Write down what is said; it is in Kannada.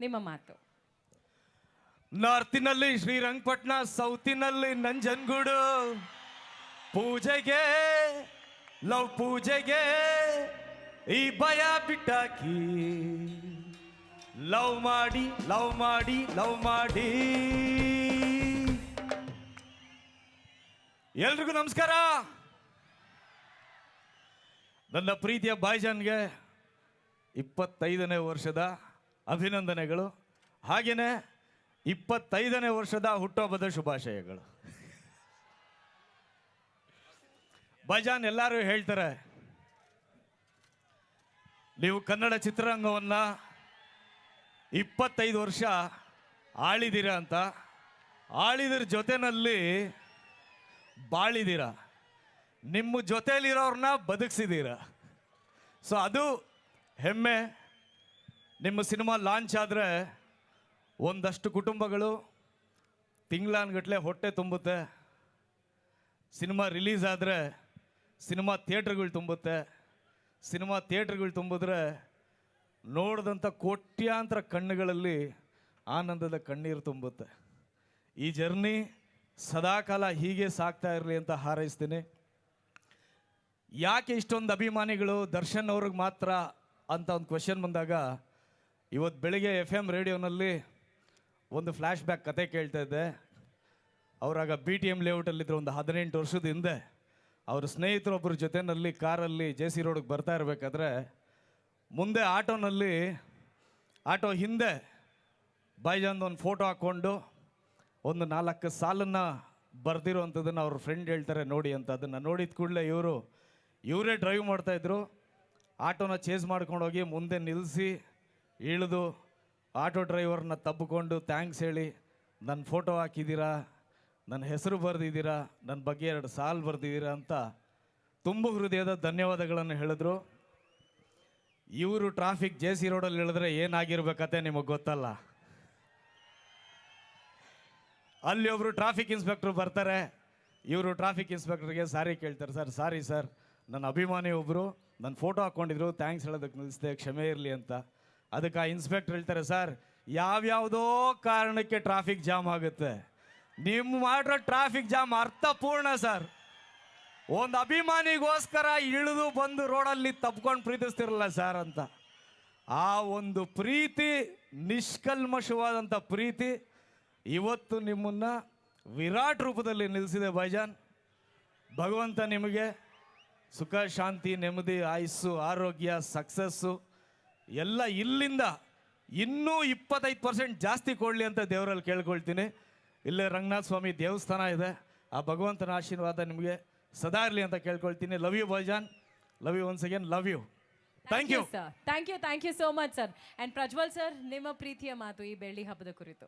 ನಿಮ್ಮ ಮಾತು. ನಾರ್ತಿನಲ್ಲಿ ಶ್ರೀರಂಗಪಟ್ಟಣ ಸೌತಿನಲ್ಲಿ ನಂಜನಗೂಡು. ಪೂಜೆಗೆ, ಲವ್ ಪೂಜೆಗೆ ಈ ಭಯ ಬಿಟ್ಟಾಕಿ. ಲವ್ ಮಾಡಿ ಲವ್ ಮಾಡಿ ಲವ್ ಮಾಡಿ. ಎಲ್ರಿಗೂ ನಮಸ್ಕಾರ. ನನ್ನ ಪ್ರೀತಿಯ ಬಾಯ್ಜಾನ್ಗೆ ಇಪ್ಪತ್ತೈದನೇ ವರ್ಷದ ಅಭಿನಂದನೆಗಳು. ಹಾಗೆಯೇ ಇಪ್ಪತ್ತೈದನೇ ವರ್ಷದ ಹುಟ್ಟುಹಬ್ಬದ ಶುಭಾಶಯಗಳು. ಭಜಾನ್ ಎಲ್ಲರೂ ಹೇಳ್ತಾರೆ, ನೀವು ಕನ್ನಡ ಚಿತ್ರರಂಗವನ್ನು ಇಪ್ಪತ್ತೈದು ವರ್ಷ ಆಳಿದಿರ ಅಂತ. ಆಳಿದ್ರ ಜೊತೆನಲ್ಲಿ ಬಾಳಿದಿರ. ನಿಮ್ಮ ಜೊತೆಯಲ್ಲಿರೋರನ್ನ ಬದುಕಿಸಿದ್ದೀರ ಸೊ ಅದು ಹೆಮ್ಮೆ. ನಿಮ್ಮ ಸಿನಿಮಾ ಲಾಂಚ್ ಆದರೆ ಒಂದಷ್ಟು ಕುಟುಂಬಗಳು ತಿಂಗಳಾನ್ಗಟ್ಲೆ ಹೊಟ್ಟೆ ತುಂಬುತ್ತೆ. ಸಿನಿಮಾ ರಿಲೀಸ್ ಆದರೆ ಸಿನಿಮಾ ಥಿಯೇಟ್ರ್ಗಳು ತುಂಬುತ್ತೆ. ಸಿನಿಮಾ ಥಿಯೇಟ್ರ್ಗಳು ತುಂಬಿದ್ರೆ ನೋಡಿದಂಥ ಕೋಟ್ಯಾಂತರ ಕಣ್ಣುಗಳಲ್ಲಿ ಆನಂದದ ಕಣ್ಣೀರು ತುಂಬುತ್ತೆ. ಈ ಜರ್ನಿ ಸದಾಕಾಲ ಹೀಗೆ ಸಾಕ್ತಾ ಇರಲಿ ಅಂತ ಹಾರೈಸ್ತೀನಿ. ಯಾಕೆ ಇಷ್ಟೊಂದು ಅಭಿಮಾನಿಗಳು ದರ್ಶನ್ ಅವ್ರಿಗೆ ಮಾತ್ರ ಅಂತ ಒಂದು ಕ್ವೆಶನ್ ಬಂದಾಗ ಇವತ್ತು ಬೆಳಿಗ್ಗೆ ಎಫ್ ಎಂ ರೇಡಿಯೋನಲ್ಲಿ ಒಂದು ಫ್ಲ್ಯಾಶ್ ಬ್ಯಾಕ್ ಕತೆ ಕೇಳ್ತಾ ಇದ್ದೆ. ಅವರಾಗ ಬಿ ಟಿ ಎಂ ಲೇಔಟಲ್ಲಿದ್ದರು ಒಂದು ಹದಿನೆಂಟು ವರ್ಷದ ಹಿಂದೆ ಅವ್ರ ಸ್ನೇಹಿತರೊಬ್ಬರ ಜೊತೆನಲ್ಲಿ ಕಾರಲ್ಲಿ ಜೆ ಸಿ ರೋಡ್ಗೆ ಬರ್ತಾ ಇರಬೇಕಾದ್ರೆ ಮುಂದೆ ಆಟೋನಲ್ಲಿ, ಆಟೋ ಹಿಂದೆ ಬೈಜಾನ್ದು ಒಂದು ಫೋಟೋ ಹಾಕ್ಕೊಂಡು ಒಂದು ನಾಲ್ಕು ಸಾಲನ್ನು ಬರ್ದಿರೋವಂಥದ್ದನ್ನು ಅವ್ರ ಫ್ರೆಂಡ್ ಹೇಳ್ತಾರೆ ನೋಡಿ ಅಂತ. ಅದನ್ನು ನೋಡಿದ ಕೂಡಲೇ ಇವರು, ಇವರೇ ಡ್ರೈವ್ ಮಾಡ್ತಾಯಿದ್ರು ಆಟೋನ ಚೇಸ್ ಮಾಡ್ಕೊಂಡು ಹೋಗಿ ಮುಂದೆ ನಿಲ್ಲಿಸಿ ಇಳಿದು ಆಟೋ ಡ್ರೈವರ್ನ ತಬ್ಬಿಕೊಂಡು ಥ್ಯಾಂಕ್ಸ್ ಹೇಳಿ ನನ್ನ ಫೋಟೋ ಹಾಕಿದ್ದೀರಾ ನನ್ನ ಹೆಸರು ಬರೆದಿದ್ದೀರಾ ನನ್ನ ಬಗ್ಗೆ ಎರಡು ಸಾಲು ಬರೆದಿದ್ದೀರಾ ಅಂತ ತುಂಬ ಹೃದಯದ ಧನ್ಯವಾದಗಳನ್ನು ಹೇಳಿದ್ರು. ಇವರು ಟ್ರಾಫಿಕ್ ಜೆ ಸಿ ರೋಡಲ್ಲಿ ಇಳಿದ್ರೆ ಏನಾಗಿರ್ಬೇಕತ್ತೆ ನಿಮಗೆ ಗೊತ್ತಲ್ಲ. ಅಲ್ಲಿ ಒಬ್ಬರು ಟ್ರಾಫಿಕ್ ಇನ್ಸ್ಪೆಕ್ಟ್ರ್ ಬರ್ತಾರೆ, ಇವರು ಟ್ರಾಫಿಕ್ ಇನ್ಸ್ಪೆಕ್ಟ್ರಿಗೆ ಸಾರಿ ಕೇಳ್ತಾರೆ, ಸರ್, ಸಾರಿ ಸರ್, ನನ್ನ ಅಭಿಮಾನಿ ಒಬ್ಬರು ನನ್ನ ಫೋಟೋ ಹಾಕ್ಕೊಂಡಿದ್ರು ಥ್ಯಾಂಕ್ಸ್ ಹೇಳೋದಕ್ಕೆ ನಿಲ್ಲಿಸಿದೆ ಕ್ಷಮೆ ಇರಲಿ ಅಂತ. ಅದಕ್ಕೆ ಆ ಇನ್ಸ್ಪೆಕ್ಟರ್ ಹೇಳ್ತಾರೆ ಸರ್ ಯಾವ್ಯಾವುದೋ ಕಾರಣಕ್ಕೆ ಟ್ರಾಫಿಕ್ ಜಾಮ್ ಆಗುತ್ತೆ? ನಿಮ್ಮ ಮಾಡಿರೋ ಟ್ರಾಫಿಕ್ ಜಾಮ್ ಅರ್ಥಪೂರ್ಣ ಸರ್ ಒಂದು ಅಭಿಮಾನಿಗೋಸ್ಕರ ಇಳಿದು ಬಂದು ರೋಡಲ್ಲಿ ತಪ್ಕೊಂಡು ಪ್ರೀತಿಸ್ತಿರಲ್ಲ ಸರ್ ಅಂತ. ಆ ಒಂದು ಪ್ರೀತಿ ನಿಷ್ಕಲ್ಮಶವಾದಂಥ ಪ್ರೀತಿ, ಇವತ್ತು ನಿಮ್ಮನ್ನ ವಿರಾಟ್ ರೂಪದಲ್ಲಿ ನಿಲ್ಲಿಸಿದೆ ಬೈಜಾನ್ ಭಗವಂತ ನಿಮಗೆ ಸುಖ, ಶಾಂತಿ, ನೆಮ್ಮದಿ, ಆಯುಸ್ಸು, ಆರೋಗ್ಯ ಸಕ್ಸಸ್ಸು ಎಲ್ಲ ಇಲ್ಲಿಂದ ಇನ್ನೂ ಇಪ್ಪತ್ತೈದು ಪರ್ಸೆಂಟ್ ಜಾಸ್ತಿ ಕೊಡಲಿ ಅಂತ ದೇವರಲ್ಲಿ ಕೇಳ್ಕೊಳ್ತೀನಿ. ಇಲ್ಲೇ ರಂಗನಾಥ ಸ್ವಾಮಿ ದೇವಸ್ಥಾನ ಇದೆ. ಆ ಭಗವಂತನ ಆಶೀರ್ವಾದ ನಿಮಗೆ ಸದಾ ಇರಲಿ ಅಂತ ಕೇಳ್ಕೊಳ್ತೀನಿ. Love you Bhaijaan love you once again love you thank you sir thank you thank you so much sir and Prajwal sir ನಿಮ್ಮ ಪ್ರೀತಿಯ ಮಾತು ಈ ಬೆಳ್ಳಿ ಹಬ್ಬದ ಕುರಿತು.